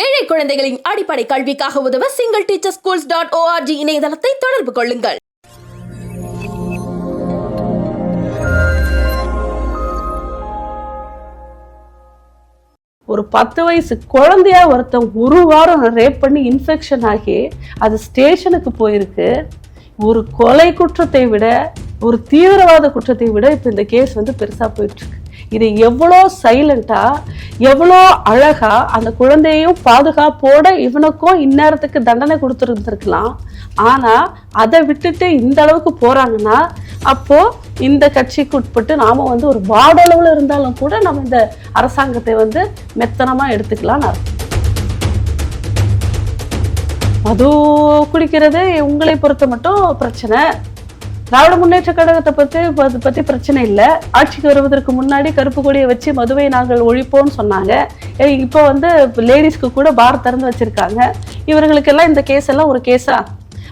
ஏழை குழந்தைகளின் அடிப்படை கல்விக்காக உதவ single teacher schools dot ORG இணையதளத்தை தொடர்பு கொள்ளுங்கள். ஒரு பத்து வயசு குழந்தையா ஒருத்தன் ஒரு வாரம் ரேப் பண்ணி இன்ஃபெக்ஷன் ஆகி அது ஸ்டேஷனுக்கு போயிருக்கு. ஒரு கொலை குற்றத்தை விட ஒரு தீவிரவாத குற்றத்தை விட இப்போ இந்த கேஸ் வந்து பெருசா போயிட்டு இருக்கு. இது எவ்வளோ சைலண்டா எவ்வளோ அழகா அந்த குழந்தையையும் பாதுகாப்போட இவனுக்கும் இந்நேரத்துக்கு தண்டனை கொடுத்துருந்துருக்கலாம். ஆனா அதை விட்டுட்டு இந்த அளவுக்கு போறாங்கன்னா அப்போ இந்த கட்சிக்கு உட்பட்டு நாம வந்து ஒரு வார்டளவில் இருந்தாலும் கூட நம்ம இந்த அரசாங்கத்தை வந்து மெத்தனமா எடுத்துக்கலாம்னு அர்த்தம். மது குடிக்கிறது உங்களை பொறுத்த மட்டும் பிரச்சனை. திராவிட முன்னேற்ற கழகத்தை பத்தி அதை பத்தி பிரச்சனை இல்லை. ஆட்சிக்கு வருவதற்கு முன்னாடி கருப்பு கொடியை வச்சு மதுவை நாங்கள் ஒழிப்போம்னு சொன்னாங்க. இப்போ வந்து லேடிஸ்க்கு கூட பார் திறந்து வச்சிருக்காங்க. இவர்களுக்கெல்லாம் இந்த கேஸ் எல்லாம் ஒரு கேஸா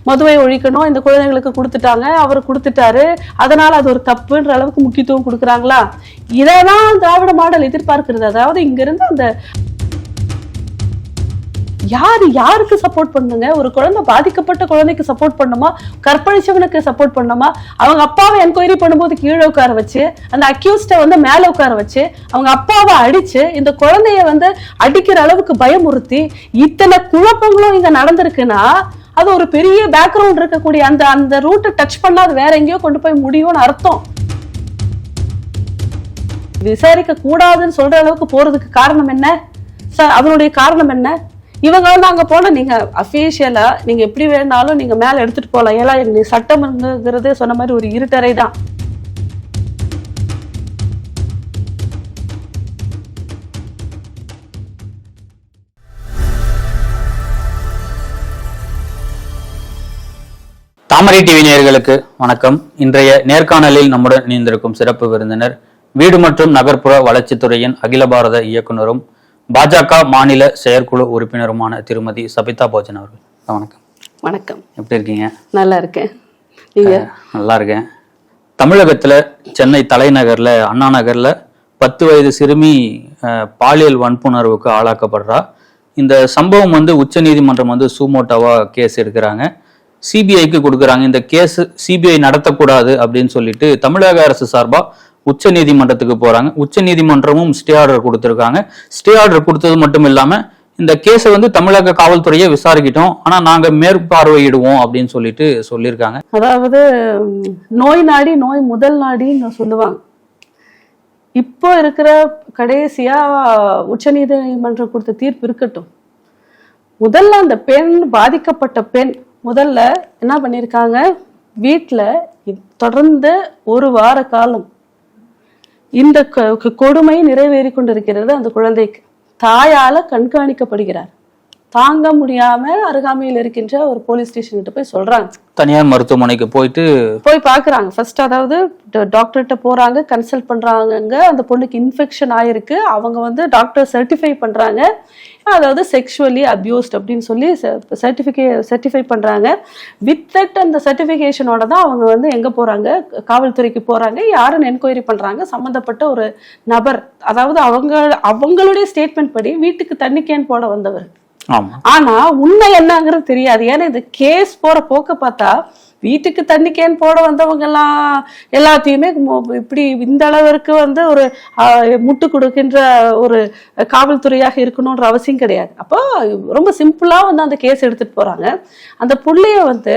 மதுவை ஒழிக்கணும் இந்த குழந்தைங்களுக்கு கொடுத்துட்டாங்க அவர் கொடுத்துட்டாரு. அதனால அது ஒரு தப்புன்ற அளவுக்கு முக்கியத்துவம் கொடுக்குறாங்களா? இதைதான் திராவிட மாடல் எதிர்பார்க்கிறது. அதாவது இங்கிருந்து அந்த யாரு யாருக்கு சப்போர்ட் பண்ணுங்க? ஒரு குழந்தை பாதிக்கப்பட்ட குழந்தைக்கு சப்போர்ட் பண்ணுமா? கற்பழிச்சவனுக்கு சப்போர்ட் பண்ணுமா? அவங்க அப்பாவை என்கொயரி பண்ணும்போது கீழே உட்கார வச்சு அந்த அக்யூஸ்ட வந்து மேலே உட்கார வச்சு அவங்க அப்பாவை அடிச்சு இந்த குழந்தைய வந்து அடிக்கிற அளவுக்கு பயமுறுத்தி இத்தனை குழப்பங்களும் இங்க நடந்திருக்குன்னா அது ஒரு பெரிய பேக்ரவுண்ட் இருக்கக்கூடிய அந்த அந்த ரூட்டை டச் பண்ணா அது வேற எங்கேயோ கொண்டு போய் முடியும்னு அர்த்தம். விசாரிக்க கூடாதுன்னு சொல்ற அளவுக்கு போறதுக்கு காரணம் என்ன? சார் அதனுடைய காரணம் என்ன? இவங்க வந்து அங்க போனா நீங்க அஃபீஷியலா நீங்க எப்படி வேணாலும் நீங்க மேல எடுத்துட்டு போகலாம் ஏன்னா நீ சட்டம்ங்கிறதே சொன்ன மாதிரி ஒரு இருட்டறை தான். தாமரை டிவி நேயர்களுக்கு வணக்கம். இன்றைய நேர்காணலில் நம்முடன் இணைந்திருக்கும் சிறப்பு விருந்தினர் வீடு மற்றும் நகர்ப்புற வளர்ச்சித்துறையின் அகில பாரத இயக்குனரும் பாஜக மாநில செயற்குழு உறுப்பினருமான திருமதி சபிதா போஜன் அவர்கள். வணக்கம். வணக்கம். எப்படி இருக்கீங்க? நல்லா இருக்கேன். நீங்க? நல்லா இருக்கேன். தமிழகத்துல சென்னை தலைநகர்ல அண்ணா நகர்ல பத்து வயது சிறுமி பாலியல் வன்புணர்வுக்கு ஆளாக்கப்படுறா. இந்த சம்பவம் வந்து உச்சநீதிமன்றம் வந்து சூமோட்டோவா கேஸ் எடுக்கிறாங்க. சிபிஐக்கு கொடுக்குறாங்க. இந்த கேஸ் சிபிஐ நடத்தக்கூடாது அப்படின்னு சொல்லிட்டு தமிழக அரசு சார்பா உச்ச நீதிமன்றத்துக்கு போறாங்க. உச்ச நீதிமன்றமும் ஸ்டே ஆர்டர் கொடுத்துருக்காங்க. ஸ்டே ஆர்டர் கொடுத்தது மட்டும் இல்லாம இந்த கேஸை வந்து தமிழக காவல்துறையை விசாரிக்கிட்டோம். ஆனா நாங்க மேற்பார்வையிடுவோம் அப்படின்னு சொல்லிட்டு சொல்லியிருக்காங்க. அதாவது நோய் நாடி நோய் முதல் நாடின்னு சொல்லுவாங்க. இப்போ இருக்கிற கடைசியா உச்ச நீதிமன்றம் கொடுத்த தீர்ப்பு இருக்கட்டும். முதல்ல அந்த பெண் பாதிக்கப்பட்ட பெண் முதல்ல என்ன பண்ணியிருக்காங்க? வீட்டில் தொடர்ந்து ஒரு வார காலம் இந்த கொடுமை நிறைவேறி கொண்டிருக்கிறது அந்த குழந்தைக்கு. தாயால கண்காணிக்கப்படுகிறார். தாங்க முடியாம அருகாமையில் இருக்கின்ற ஒரு போலீஸ் ஸ்டேஷன் போய் சொல்றாங்க. தனியார் மருத்துவமனைக்கு போயிட்டு போய் பார்க்குறாங்க ஃபர்ஸ்ட் அதாவது டாக்டர்கிட்ட போறாங்க கன்சல்ட் பண்றாங்க அந்த பொண்ணுக்கு இன்ஃபெக்ஷன் ஆயிருக்கு. அவங்க வந்து டாக்டர் சர்டிஃபை பண்றாங்க. அதாவது செக்ஷுவலி அபியூஸ்ட் அப்படின்னு சொல்லி சர்டிஃபிகே சர்டிஃபை பண்றாங்க. வித் தட் அந்த சர்டிஃபிகேஷனோட தான் அவங்க வந்து எங்க போறாங்க? காவல்துறைக்கு போறாங்க. யாருன்னு என்கொயரி பண்றாங்க. சம்மந்தப்பட்ட ஒரு நபர். அதாவது அவங்க அவங்களுடைய ஸ்டேட்மெண்ட் படி வீட்டுக்கு தண்ணி கேன் போட வந்தவர். ஆனா உண்மை என்னங்கிறது தெரியாது. ஏன்னா இந்த கேஸ் போற போக்க பார்த்தா வீட்டுக்கு தண்ணி கேன் போட வந்தவங்க எல்லாம் எல்லாத்தையுமே இப்படி இந்த அளவிற்கு வந்து ஒரு முட்டு கொடுக்கின்ற ஒரு காவல்துறையாக இருக்கணும்ன்ற அவசியம் கிடையாது. அப்போ ரொம்ப சிம்பிளாக வந்து அந்த கேஸ் எடுத்துட்டு போறாங்க. அந்த புள்ளைய வந்து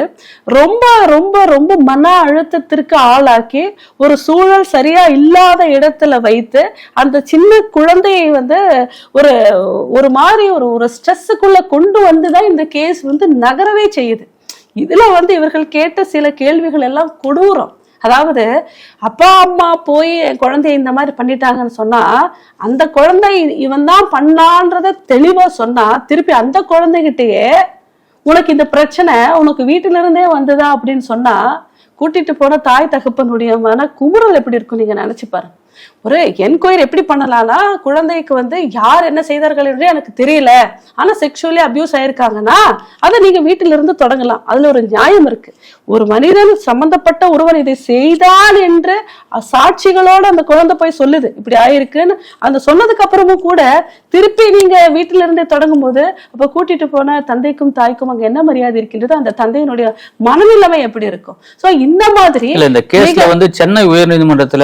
ரொம்ப ரொம்ப ரொம்ப மன அழுத்தத்திற்கு ஆளாக்கி ஒரு சூழல் சரியா இல்லாத இடத்துல வைத்து அந்த சின்ன குழந்தையை வந்து ஒரு ஒரு மாதிரி ஒரு ஒரு ஸ்ட்ரெஸ்ஸுக்குள்ள கொண்டு வந்து தான் இந்த கேஸ் வந்து நகரவே செய்யுது. இதுல வந்து இவர்கள் கேட்ட சில கேள்விகள் எல்லாம் கொடூரம். அதாவது அப்பா அம்மா போய் என் குழந்தைய இந்த மாதிரி பண்ணிட்டாங்கன்னு சொன்னா அந்த குழந்தை இவன் தான் பண்ணான்றத தெளிவா சொன்னா திருப்பி அந்த குழந்தைகிட்டயே உனக்கு இந்த பிரச்சனை உனக்கு வீட்டில இருந்தே வந்ததா? அப்படின்னு சொன்னா கூட்டிட்டு போன தாய் தகப்பனுடைய மன குமுறல் எப்படி இருக்கும் நீங்க நினைச்சு பாருங்க. ஒரு என்கொயரி எப்படி பண்ணலாம்னா குழந்தைக்கு வந்து யார் என்ன செய்தார்கள் என்று எனக்கு தெரியல. ஆனா செக்ஷுவலி அபியூஸ் ஆயிருக்காங்கன்னா அதை நீங்க வீட்டில இருந்து தொடங்கலாம். அதுல ஒரு நியாயம் இருக்கு. ஒரு மனிதன் சம்பந்தப்பட்ட ஒருவர் இதை செய்தான் என்று சாட்சிகளோட அந்த குழந்தை போய் சொல்லுது. இப்படி ஆயிருக்குன்னு அந்த சொன்னதுக்கு அப்புறமும் கூட திருப்பி நீங்க வீட்டில இருந்தே தொடங்கும் போது அப்ப கூட்டிட்டு போன தந்தைக்கும் தாய்க்கும் அங்க என்ன மரியாதை இருக்கின்றது அந்த தந்தையினுடைய மனநிலைமை எப்படி இருக்கும்? சோ இந்த மாதிரி இந்த கேஸ்ல வந்து சென்னை உயர்நீதிமன்றத்துல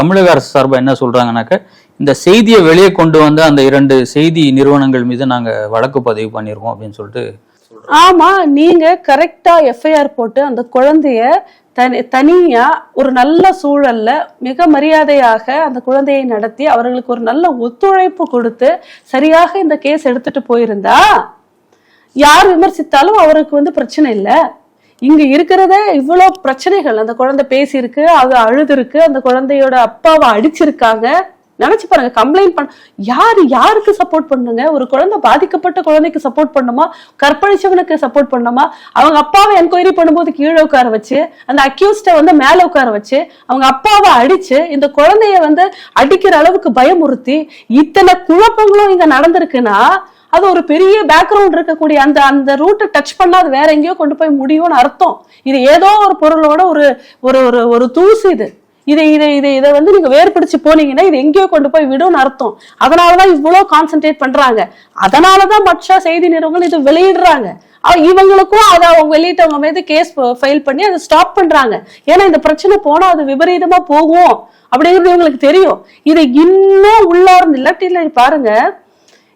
தமிழக அரசு சார்பாக என்ன சொல்கிறாங்கனாக்க இந்த செய்தியை வெளியே கொண்டு வந்து அந்த இரண்டு செய்தி நிறுவனங்கள் மீது நாங்கள் வழக்கு பதிவு பண்ணியிருக்கோம் அப்படின்னு சொல்லிட்டு ஆமா நீங்க கரெக்டா எஃப்ஐஆர் போட்டு அந்த குழந்தைய தனி தனியா ஒரு நல்ல சூழல்ல மிக மரியாதையாக அந்த குழந்தையை நடத்தி அவர்களுக்கு ஒரு நல்ல ஒத்துழைப்பு கொடுத்து சரியாக இந்த கேஸ் எடுத்துட்டு போயிருந்தா யார் விமர்சித்தாலும் அவருக்கு வந்து பிரச்சனை இல்லை. இங்க இருக்கிறதே இவ்வளோ பிரச்சனைகள் அந்த குழந்தை பேசியிருக்கு அது அழுதுருக்கு அந்த குழந்தையோட அப்பாவை அடிச்சிருக்காங்க. நினைச்சு பாருங்க கம்ப்ளைண்ட் பண்ண யாரு யாருக்கு சப்போர்ட் பண்ணுங்க? ஒரு குழந்தை பாதிக்கப்பட்ட குழந்தைக்கு சப்போர்ட் பண்ணுமா? கற்பழிச்சவனுக்கு சப்போர்ட் பண்ணுமா? அவங்க அப்பாவை என்கொயரி பண்ணும்போது கீழே உட்கார வச்சு அந்த அக்யூஸ்ட வந்து மேல உட்கார வச்சு அவங்க அப்பாவை அடிச்சு இந்த குழந்தைய வந்து அடிக்கிற அளவுக்கு பயமுறுத்தி இத்தனை குழப்பங்களும் இங்க நடந்திருக்குன்னா அது ஒரு பெரிய பேக்ரவுண்ட் இருக்கக்கூடிய அந்த அந்த ரூட்டை டச் பண்ணால் அது வேற எங்கேயோ கொண்டு போய் முடியும்னு அர்த்தம். இது ஏதோ ஒரு பொருளோட ஒரு ஒரு ஒரு ஒரு தூசு இது. இதை இதை இதை இதை வந்து நீங்க வேறுபிடிச்சு போனீங்கன்னா இது எங்கேயோ கொண்டு போய் விடும்னு அர்த்தம். அதனாலதான் இவ்வளவு கான்சென்ட்ரேட் பண்றாங்க. அதனாலதான் மற்ற செய்தி நிறுவனங்கள் இது வெளியிடுறாங்க. இவங்களுக்கும் அதை அவங்க வெளியிட்டவங்க மீது கேஸ் ஃபைல் பண்ணி அதை ஸ்டாப் பண்றாங்க. ஏன்னா இந்த பிரச்சனை போனா அது விபரீதமா போகும். அப்படிங்கிறது இவங்களுக்கு தெரியும். இதை இன்னும் உள்ளார்ந்து இல்லாட்டில பாருங்க.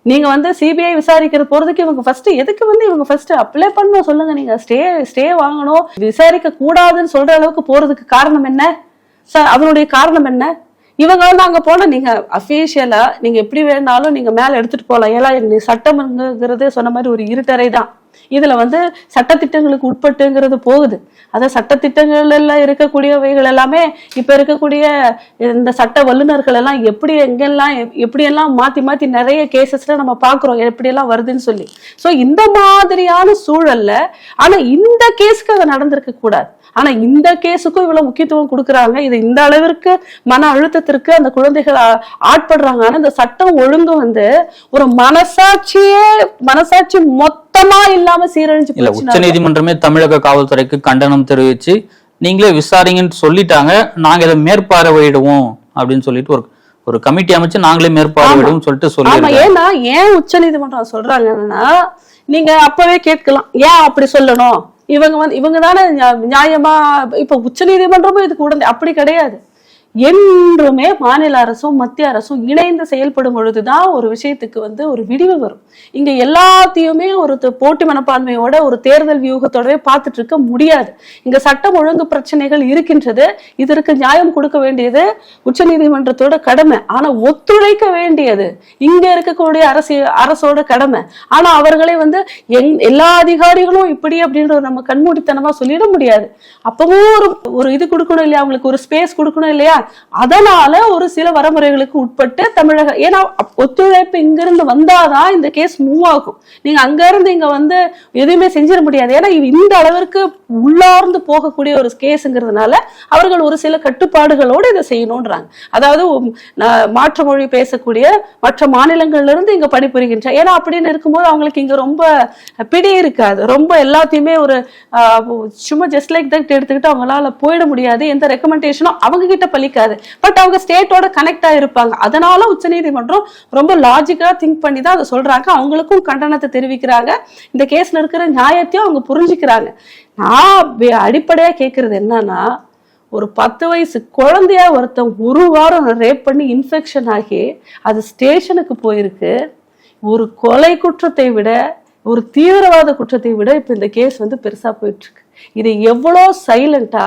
நீங்க வந்து சிபிஐ விசாரிக்கிற போறதுக்கு இவங்க ஃபர்ஸ்ட் எதுக்கு வந்து இவங்க ஃபர்ஸ்ட் அப்ளை பண்ணணும் சொல்லுங்க நீங்க. ஸ்டே ஸ்டே வாங்கணும். விசாரிக்க கூடாதுன்னு சொல்ற அளவுக்கு போறதுக்கு காரணம் என்ன? சார் அதனுடைய காரணம் என்ன? இவங்க வந்து அங்க போனா நீங்க அபிஷியலா நீங்க எப்படி வேணாலும் நீங்க மேல எடுத்துட்டு போகலாம் ஏன்னா சட்டம்ங்கிறது சொன்ன மாதிரி ஒரு இருட்டறை தான். இதுல வந்து சட்டத்திட்டங்களுக்கு உட்பட்டுங்கிறது போகுது. அத சட்டத்திட்டங்கள்ல இருக்கக்கூடியவைகள் எல்லாமே இப்ப இருக்கக்கூடிய இந்த சட்ட வல்லுநர்கள் எல்லாம் எப்படி எங்கெல்லாம் எப்- எப்படியெல்லாம் மாத்தி மாத்தி நிறைய கேசஸ்ல நம்ம பாக்குறோம் எப்படியெல்லாம் வருதுன்னு சொல்லி. சோ இந்த மாதிரியான சூழல்ல ஆனா இந்த கேஸ்க்கு அது நடந்திருக்க கூடாது ஆனா இந்த கேஸுக்கும் இவ்வளவு முக்கியத்துவம் கொடுக்கறாங்க. இது இந்த அளவிற்கு மன அழுத்தத்திற்கு அந்த குழந்தைகள் ஆட்படுறாங்க. ஆனா இந்த சட்டம் ஒழுங்கு வந்து ஒரு மனசாட்சியே மனசாட்சி மொத்தமா இல்லாம சீரழிஞ்சு இல்ல உச்ச நீதிமன்றமே தமிழக காவல்துறைக்கு கண்டனம் தெரிவிச்சு நீங்களே விசாரிங்கன்னு சொல்லிட்டாங்க. நாங்க இதை மேற்பார்வையிடுவோம் அப்படின்னு சொல்லிட்டு ஒரு ஒரு கமிட்டி அமைச்சு நாங்களே மேற்பார்வையிடுவோம் சொல்லிட்டு சொல்லி ஏன்னா ஏன் உச்ச நீதிமன்றம் சொல்றாங்கன்னா நீங்க அப்பவே கேட்கலாம். ஏன் அப்படி சொல்லணும்? இவங்க வந்து இவங்க தானே நியாயமா இப்ப உச்ச நீதிமன்றமும் இதுக்கு உடனே அப்படி கிடையாது. என்றுமே மாநில அரசும் மத்திய அரசும் இணைந்து செயல்படும் பொழுதுதான் ஒரு விஷயத்துக்கு வந்து ஒரு விடிவு வரும். இங்க எல்லாத்தையுமே ஒரு போட்டி மனப்பான்மையோட ஒரு தேர்தல் வியூகத்தோடவே பார்த்துட்டு இருக்க முடியாது. இங்க சட்டம் ஒழுங்கு பிரச்சனைகள் இருக்கின்றது. இதற்கு நியாயம் கொடுக்க வேண்டியது உச்சநீதிமன்றத்தோட கடமை. ஆனா ஒத்துழைக்க வேண்டியது இங்க இருக்கக்கூடிய அரசு அரசோட கடமை. ஆனா அவர்களை வந்து எங் எல்லா அதிகாரிகளும் இப்படி அப்படின்ற நம்ம கண்மூடித்தனமா சொல்லிட முடியாது. அப்பவும் ஒரு ஒரு இது கொடுக்கணும் இல்லையா? அவங்களுக்கு ஒரு ஸ்பேஸ் கொடுக்கணும் இல்லையா? அதனால ஒரு சில வரமுறைகளுக்கு உட்பட்டு தமிழக ஏன்னா ஒத்துழைப்பு இங்கிருந்து வந்தாதான் இந்த கேஸ் மூவ் ஆகும். நீங்க அங்க இருந்து இங்க வந்து எதுவுமே செஞ்சிட முடியாது. ஏன்னா இந்த அளவிற்கு உள்ளார்ந்து போகக்கூடிய ஒரு கேஸுங்கிறதுனால அவர்கள் ஒரு சில கட்டுப்பாடுகளோடு இதை செய்யணும்ன்றாங்க. அதாவது மாற்று மொழி பேசக்கூடிய மற்ற மாநிலங்கள்ல இருந்து இங்க பணிபுரிகின்ற ஏன்னா அப்படின்னு இருக்கும்போது அவங்களுக்கு இங்க ரொம்ப பிடி இருக்காது. ரொம்ப எல்லாத்தையுமே ஒரு சும்மா ஜஸ்ட் லைக் தட் எடுத்துக்கிட்டு அவங்களால போயிட முடியாது. எந்த ரெக்கமெண்டேஷனும் அவங்க கிட்ட பலிக்காது பட் அவங்க ஸ்டேட்டோட கனெக்ட் ஆயிருப்பாங்க அதனால உச்சநீதிமன்றம் ரொம்ப லாஜிக்கா திங்க் பண்ணி தான் அதை சொல்றாங்க. அவங்களுக்கும் கண்டனத்தை தெரிவிக்கிறாங்க. இந்த கேஸ்ல இருக்கிற நியாயத்தையும் அவங்க புரிஞ்சுக்கிறாங்க. நான் அடிப்படையா கேட்கறது என்னன்னா ஒரு பத்து வயசு குழந்தையா ஒருத்தன் ஒரு வாரம் ரேப் பண்ணி இன்ஃபெக்ஷன் ஆகி அது ஸ்டேஷனுக்கு போயிருக்கு. ஒரு கொலை குற்றத்தை விட ஒரு தீவிரவாத குற்றத்தை விட இப்ப இந்த கேஸ் வந்து பெருசா போயிட்டு இருக்கு இது எவ்வளோ சைலண்டா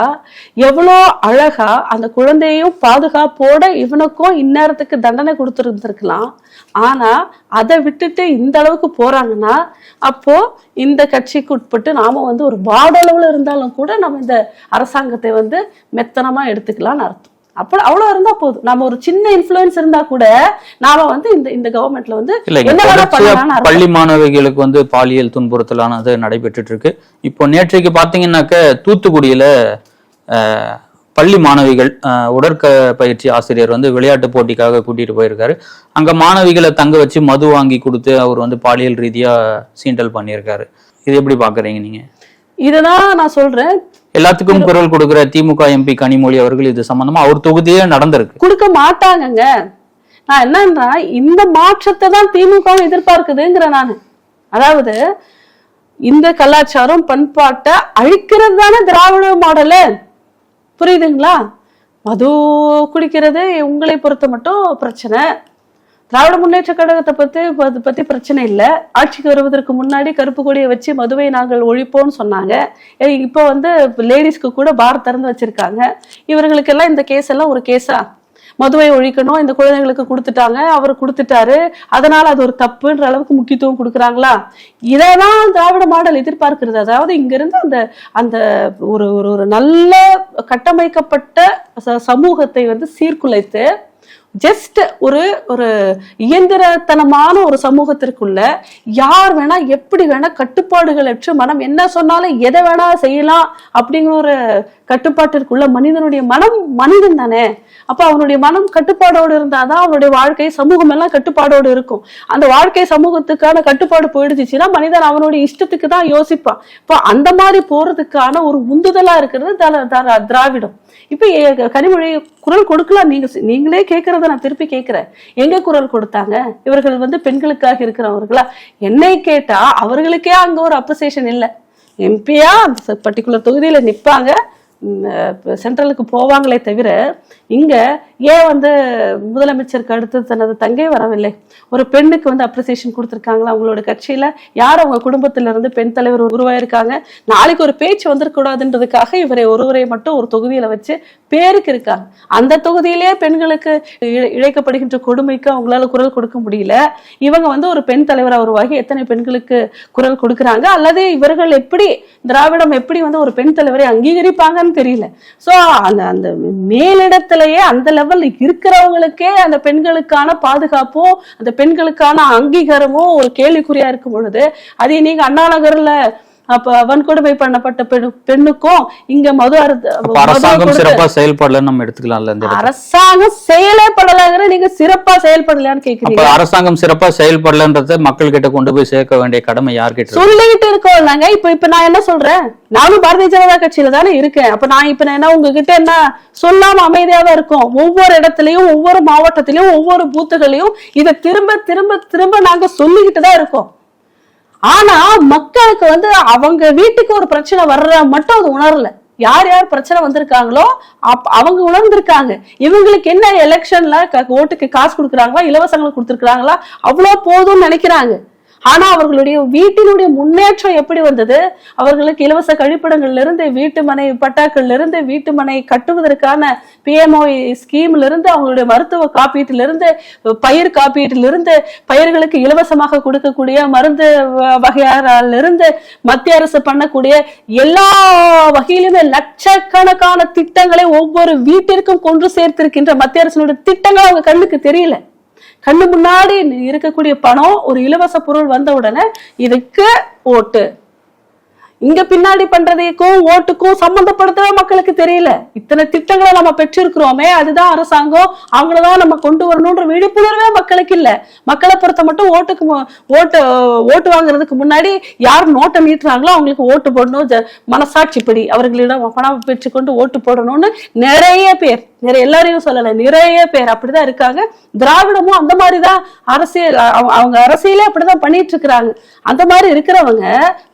எவ்வளோ அழகா அந்த குழந்தையும் பாதுகாப்போட இவனுக்கும் இந்நேரத்துக்கு தண்டனை கொடுத்துருந்துருக்கலாம். ஆனா அதை விட்டுட்டு இந்த அளவுக்கு போறாங்கன்னா அப்போ இந்த கட்சிக்கு உட்பட்டு நாம வந்து ஒரு பாடளவுல இருந்தாலும் கூட நம்ம இந்த அரசாங்கத்தை வந்து மெத்தனமா எடுத்துக்கலாம்னு அர்த்தம். அப்ப அவ்வளவு இருந்தா போதும். நம்ம ஒரு சின்ன இன்ஃபுளுன்ஸ் இருந்தா கூட நாம வந்து இந்த இந்த கவர்மெண்ட்ல வந்து என்ன. பள்ளி மாணவிகளுக்கு வந்து பாலியல் துன்புறுத்தலானது நடைபெற்றுட்டு இருக்கு இப்போ நேற்றைக்கு பாத்தீங்கன்னாக்க தூத்துக்குடியில பள்ளி மாணவிகள் அஹ், உடற்க பயிற்சி ஆசிரியர் வந்து விளையாட்டு போட்டிக்காக கூட்டிட்டு போயிருக்காரு. அங்க மாணவிகளை தங்க வச்சு மது வாங்கி கொடுத்து அவர் வந்து பாலியல் ரீதியா சீண்டல் பண்ணியிருக்காரு. இது எப்படி பாக்குறீங்க நீங்க? இதுதான் நான் சொல்றேன். எல்லாத்துக்கும் குரல் கொடுக்கிற திமுக எம்பி கனிமொழி அவர்கள் இது சம்பந்தமா அவர் தொகுதியே நடந்திருக்கு. கொடுக்க மாட்டாங்கங்க. நான் என்னன்னா இந்த மாற்றத்தை தான் திமுக எதிர்பார்க்குதுங்கிற நான். அதாவது இந்த கலாச்சாரம் பண்பாட்டை அழிக்கிறது தானே திராவிட மாடலு. புரியுதுங்களா? மது குடிக்கிறது உங்களை பொறுத்த மட்டும் பிரச்சனை. திராவிட முன்னேற்ற கழகத்தை பத்தி அது பத்தி பிரச்சனை இல்லை. ஆட்சிக்கு வருவதற்கு முன்னாடி கருப்பு கொடியை வச்சு மதுவை நாங்கள் ஒழிப்போம்னு சொன்னாங்க. இப்போ வந்து லேடிஸ்க்கு கூட பார் திறந்து வச்சிருக்காங்க. இவர்களுக்கெல்லாம் இந்த கேஸ் எல்லாம் ஒரு கேஸா மதுவை ஒழிக்கணும் இந்த குழந்தைங்களுக்கு கொடுத்துட்டாங்க அவர் கொடுத்துட்டாரு. அதனால அது ஒரு தப்புன்ற அளவுக்கு முக்கியத்துவம் கொடுக்குறாங்களா? இதான் திராவிட மாடல் எதிர்பார்க்கிறது. அதாவது இங்கிருந்து அந்த அந்த ஒரு ஒரு ஒரு நல்ல கட்டமைக்கப்பட்ட ச- சமூகத்தை வந்து சீர்குலைத்து ஜஸ்ட் ஒரு ஒரு இயந்திரத்தனமான ஒரு சமூகத்திற்குள்ள யார் வேணா எப்படி வேணா கட்டுப்பாடுகள் அற்று மனம் என்ன சொன்னாலும் எதை வேணா செய்யலாம் அப்படிங்கிற ஒரு கட்டுப்பாட்டிற்குள்ள மனிதனுடைய மனம் மனிதன் தானே. அப்ப அவனுடைய மனம் கட்டுப்பாடோடு இருந்தாதான் அவனுடைய வாழ்க்கை சமூகம் எல்லாம் கட்டுப்பாடோடு இருக்கும். அந்த வாழ்க்கை சமூகத்துக்கான கட்டுப்பாடு போயிடுச்சுன்னா மனிதன் அவனுடைய இஷ்டத்துக்கு தான் யோசிப்பான். இப்போ அந்த மாதிரி போறதுக்கான ஒரு உந்துதலா இருக்கிறது தல- திராவிடம். இப்ப கனிமொழி குரல் கொடுக்கலாம். நீங்க நீங்களே கேட்கறத நான் திருப்பி கேட்கிறேன் எங்க குரல் கொடுத்தாங்க? இவர்கள் வந்து பெண்களுக்காக இருக்கிறவர்களா? என்னை கேட்டா அவர்களுக்கே அங்க ஒரு அப்ரிசியேஷன் இல்லை. எம்பியா அந்த பர்டிகுலர் தொகுதியில நிப்பாங்க. சென்ட்ரலுக்கு போவாங்களே தவிர இங்கே ஏன் வந்து முதலமைச்சருக்கு அடுத்து தனது தங்கை வரவில்லை? ஒரு பெண்ணுக்கு வந்து அப்ரிசியேஷன் கொடுத்துருக்காங்களா? அவங்களோட கட்சியில் யார் அவங்க குடும்பத்திலிருந்து பெண் தலைவர் உருவாயிருக்காங்க? நாளைக்கு ஒரு பேச்சு வந்துடக்கூடாதுன்றதுக்காக இவரை ஒருவரை மட்டும் ஒரு தொகுதியில் வச்சு பேருக்கு இருக்காங்க. அந்த தொகுதியிலே பெண்களுக்கு இழை- இழைக்கப்படுகின்ற கொடுமைக்கு அவங்களால குரல் கொடுக்க முடியல. இவங்க வந்து ஒரு பெண் தலைவராக உருவாகி எத்தனை பெண்களுக்கு குரல் கொடுக்குறாங்க? அல்லது இவர்கள் எப்படி திராவிடம் எப்படி வந்து ஒரு பெண் தலைவரை அங்கீகரிப்பாங்கன்னு தெரியல. சோ அந்த அந்த மேலிடத்திலேயே அந்த லெவல் இருக்கிறவங்களுக்கே அந்த பெண்களுக்கான பாதுகாப்பும் அந்த பெண்களுக்கான அங்கீகாரமும் ஒரு கேள்விக்குறியா இருக்கும் பொழுது அதை நீங்க அண்ணா நகர்ல அப்ப வன்கொடுமை பண்ணப்பட்ட பெண் பெண்ணுக்கும் இங்க மது அரசாங்கம் சிறப்பா செயல்படலன்னு நம்ம எடுத்துக்கலாம்ல. அரசாங்கம் செயலே படலைங்கிற நீங்க சிறப்பா செயல்படலையான்னு அப்ப கேக்குறீங்க அரசாங்கம் சிறப்பா செயல்படலன்றத மக்கள் கிட்ட கொண்டு போய் சேர்க்க வேண்டிய கடமை யார்கிட்ட? சொல்லிக்கிட்டு இருக்கோம் நாங்க இப்ப இப்ப நான் என்ன சொல்றேன்? நானும் பாரதிய ஜனதா கட்சியில தானே இருக்கேன். அப்ப நான் இப்ப நான் என்ன உங்ககிட்ட என்ன சொல்லாம அமைதியாவே இருக்கும்? ஒவ்வொரு இடத்துலயும் ஒவ்வொரு மாவட்டத்திலயும் ஒவ்வொரு பூத்துகளையும் இதை திரும்ப திரும்ப திரும்ப நாங்க சொல்லிக்கிட்டு தான் இருக்கோம். ஆனா மக்களுக்கு வந்து அவங்க வீட்டுக்கு ஒரு பிரச்சனை வர்ற மட்டும் அது உணரல. யார் யார் பிரச்சனை வந்திருக்காங்களோ அப்- அவங்க உணர்ந்திருக்காங்க. இவங்களுக்கு என்ன எலெக்ஷன்ல க- ஓட்டுக்கு காசு கொடுக்குறாங்களா இலவசங்கள் கொடுத்துருக்காங்களா அவ்வளோ போதும்னு நினைக்கிறாங்க. ஆனா அவர்களுடைய வீட்டினுடைய முன்னேற்றம் எப்படி வந்தது? அவர்களுக்கு இலவச கழிப்பிடங்கள்ல இருந்து வீட்டு மனை பட்டாக்கள்ல இருந்து வீட்டு மனை கட்டுவதற்கான பிஎம்ஓ ஸ்கீம்ல இருந்து அவங்களுடைய மருத்துவ காப்பீட்டுல இருந்து பயிர் காப்பீட்டுல இருந்து பயிர்களுக்கு இலவசமாக கொடுக்கக்கூடிய மருந்து வ- இருந்து மத்திய அரசு பண்ணக்கூடிய எல்லா வகையிலுமே லட்சக்கணக்கான திட்டங்களை ஒவ்வொரு வீட்டிற்கும் கொண்டு சேர்த்திருக்கின்ற மத்திய அரசினுடைய திட்டங்கள் அவங்க கண்ணுக்கு தெரியல. கண்ணு முன்னாடி இருக்கக்கூடிய பணம் ஒரு இலவச பொருள் வந்த உடனே இதுக்கு ஓட்டு. இங்க பின்னாடி பண்றதுக்கும் ஓட்டுக்கும் சம்பந்தப்படுத்தவே மக்களுக்கு தெரியல. இத்தனை திட்டங்களை நம்ம பெற்றிருக்கிறோமே அதுதான் அரசாங்கம். அவங்களதான் நம்ம கொண்டு வரணும்ன்ற விழிப்புணர்வே மக்களுக்கு இல்ல. மக்களை பொறுத்த மட்டும் ஓட்டுக்கு மு- ஓட்டு ஓட்டு வாங்குறதுக்கு முன்னாடி யார் நோட்டை நீட்டுறாங்களோ அவங்களுக்கு ஓட்டு போடணும். மனசாட்சிப்படி அவர்களிடம் பணம் பெற்றுக்கொண்டு ஓட்டு போடணும்னு நிறைய பேர் நிறைய எல்லாரையும் சொல்லல. நிறைய பேர் அப்படிதான் இருக்காங்க. திராவிடமும் அந்த மாதிரிதான் அரசியல் அவங்க அரசியலே அப்படிதான் பண்ணிட்டு இருக்கிறாங்க. அந்த மாதிரி இருக்கிறவங்க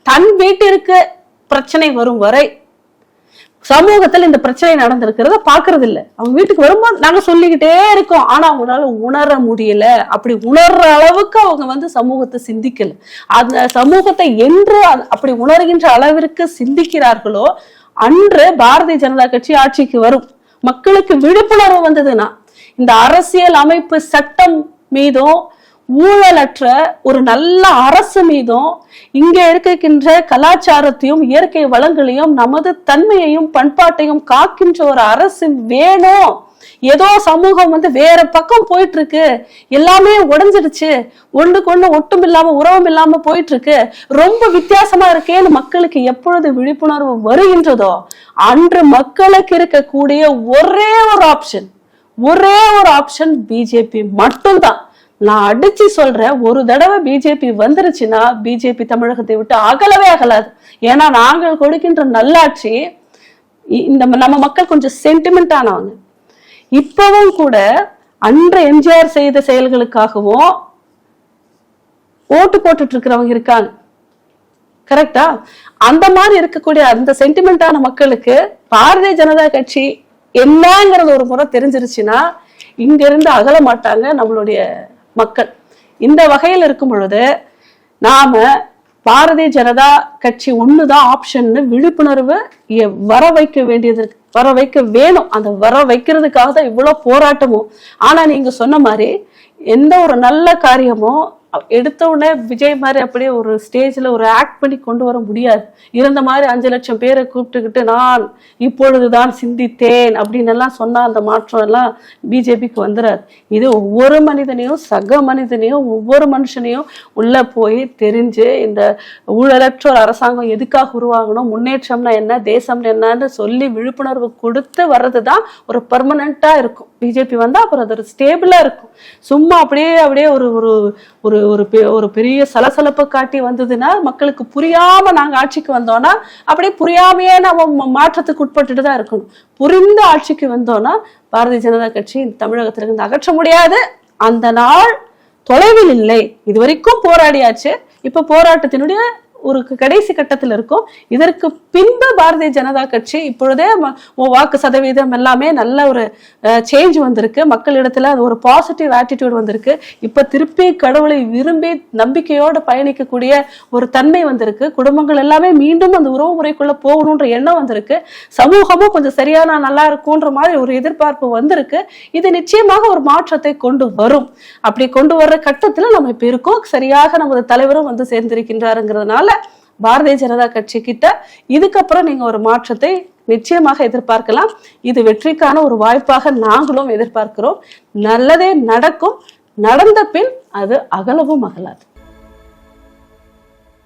தன் வீட்டிற்கு பிரச்சனை வரும் வரை சமூகத்துல இந்த பிரச்சனை நடந்திருக்கிறத பாக்குறது இல்ல அவங்க வீட்டுக்கு வரும்போது நாங்க சொல்லிக்கிட்டே இருக்கோம். ஆனா அவங்களால உணர முடியல. அப்படி உணர்ற அளவுக்கு அவங்க வந்து சமூகத்தை சிந்திக்கல. அந்த சமூகத்தை என்று அப்படி உணர்கின்ற அளவிற்கு சிந்திக்கிறார்களோ அன்று பாரதிய ஜனதா கட்சி ஆட்சிக்கு வரும். மக்களுக்கு விழிப்புணர்வு வந்ததுன்னா இந்த அரசியல் அமைப்பு சட்டம் மீதும் ஊழலற்ற ஒரு நல்ல அரசு மீதும் இங்க இருக்கின்ற கலாச்சாரத்தையும் இயற்கை வளங்களையும் நமது தன்மையையும் பண்பாட்டையும் காக்கின்ற ஒரு அரசு வேணும். ஏதோ சமூகம் வந்து வேற பக்கம் போயிட்டு இருக்கு எல்லாமே உடஞ்சிடுச்சு. ஒண்ணுக்கு ஒண்ணு ஒட்டும் இல்லாம உறவும் இல்லாம போயிட்டு இருக்கு ரொம்ப வித்தியாசமா இருக்கேன்னு மக்களுக்கு எப்பொழுது விழிப்புணர்வு வருகின்றதோ அன்று மக்களுக்கு இருக்கக்கூடிய ஒரே ஒரு ஆப்ஷன் ஒரே ஒரு ஆப்ஷன் பிஜேபி மட்டும்தான். நான் அடிச்சு சொல்றேன் ஒரு தடவை பிஜேபி வந்துருச்சுன்னா பிஜேபி தமிழகத்தை விட்டு அகலவே அகலாது. ஏன்னா நாங்கள் கொடுக்கின்ற நல்லாட்சி இந்த நம்ம மக்கள் கொஞ்சம் சென்டிமெண்ட் ஆனவங்க. இப்பவும் கூட அன்று எம்ஜிஆர் செய்த செயல்களுக்காகவும் ஓட்டு போட்டுட்டு இருக்கிறவங்க இருக்காங்க கரெக்டா அந்த மாதிரி இருக்கக்கூடிய அந்த சென்டிமெண்டான மக்களுக்கு பாரதிய ஜனதா கட்சி என்னங்கிறது ஒரு முறை தெரிஞ்சிருச்சுன்னா இங்க இருந்து அகல மாட்டாங்க நம்மளுடைய மக்கள். இந்த வகையில் இருக்கும் பொழுது நாம பாரதிய ஜனதா கட்சி ஒண்ணுதான் ஆப்ஷன்னு விழிப்புணர்வு வர வைக்க வேண்டியது வர வைக்க வேணும். அந்த வர வைக்கிறதுக்காக தான் இவ்வளவு போராட்டமும் ஆனா நீங்க சொன்ன மாதிரி எந்த ஒரு நல்ல காரியமும் எடுத்த உடனே விஜய் மாதிரி அப்படியே ஒரு ஸ்டேஜில் ஒரு ஆக்ட் பண்ணி கொண்டு வர முடியாது. இருந்த மாதிரி அஞ்சு லட்சம் பேரை கூப்பிட்டுக்கிட்டு நான் இப்பொழுதுதான் சிந்தித்தேன் அப்படின்னு எல்லாம் சொன்னால் அந்த மாற்றம் எல்லாம் பிஜேபிக்கு வந்துடாது இது ஒவ்வொரு மனிதனையும் சக மனிதனையும் ஒவ்வொரு மனுஷனையும் உள்ளே போய் தெரிஞ்சு இந்த ஊழலற்ற ஒரு அரசாங்கம் எதுக்காக உருவாகணும் முன்னேற்றம்னா என்ன தேசம்னு என்னன்னு சொல்லி விழிப்புணர்வு கொடுத்து வர்றது தான் ஒரு பர்மனண்ட்டாக இருக்கும். பிஜேபி வந்தால் அப்புறம் அது ஒரு ஸ்டேபிளாக இருக்கும். சும்மா அப்படியே அப்படியே ஒரு ஒரு ஒரு ஒரு பெரிய சலசலப்பை காட்டி வந்ததுன்னா மக்களுக்கு புரியாம நாங்க ஆட்சிக்கு வந்தோம்னா அப்படியே புரியாமையே நம்ம மாற்றத்துக்கு உட்பட்டுட்டு தான் இருக்கணும். புரிந்த ஆட்சிக்கு வந்தோம்னா பாரதிய ஜனதா கட்சி இந்த தமிழகத்துல இருந்து அகற்ற முடியாது. அந்த நாள் தொலைவில் இல்லை. இது வரைக்கும் போராடியாச்சு. இப்ப போராட்டத்தினுடைய ஒரு கடைசி கட்டத்தில் இருக்கும். இதற்கு பின்பு பாரதிய ஜனதா கட்சி இப்பொழுதே வாக்கு சதவீதம் எல்லாமே நல்ல ஒரு சேஞ்ச் வந்திருக்கு. மக்களிடத்துல அது ஒரு பாசிட்டிவ் ஆட்டிடியூட் வந்திருக்கு. இப்ப திருப்பி கடவுளை விரும்பி நம்பிக்கையோடு பயணிக்கக்கூடிய ஒரு தன்மை வந்திருக்கு. குடும்பங்கள் எல்லாமே மீண்டும் அந்த உறவு முறைக்குள்ள போகணுன்ற எண்ணம் வந்திருக்கு. சமூகமும் கொஞ்சம் சரியான நல்லா இருக்கும்ன்ற மாதிரி ஒரு எதிர்பார்ப்பு வந்திருக்கு. இது நிச்சயமாக ஒரு மாற்றத்தை கொண்டு வரும். அப்படி கொண்டு வர்ற கட்டத்துல நம்ம இப்ப இருக்கோம். சரியாக நமது தலைவரும் வந்து சேர்ந்திருக்கின்றாருங்கிறதுனால பாரதிய ஜனதா கட்சி கிட்ட இதுக்கப்புறம் நீங்க ஒரு மாற்றத்தை நிச்சயமாக எதிர்பார்க்கலாம். இது வெற்றிக்கான ஒரு வாய்ப்பாக நாங்களும் எதிர்பார்க்கிறோம். நல்லதே நடக்கும். நடந்த பின் அது அகலவும் அகலாது.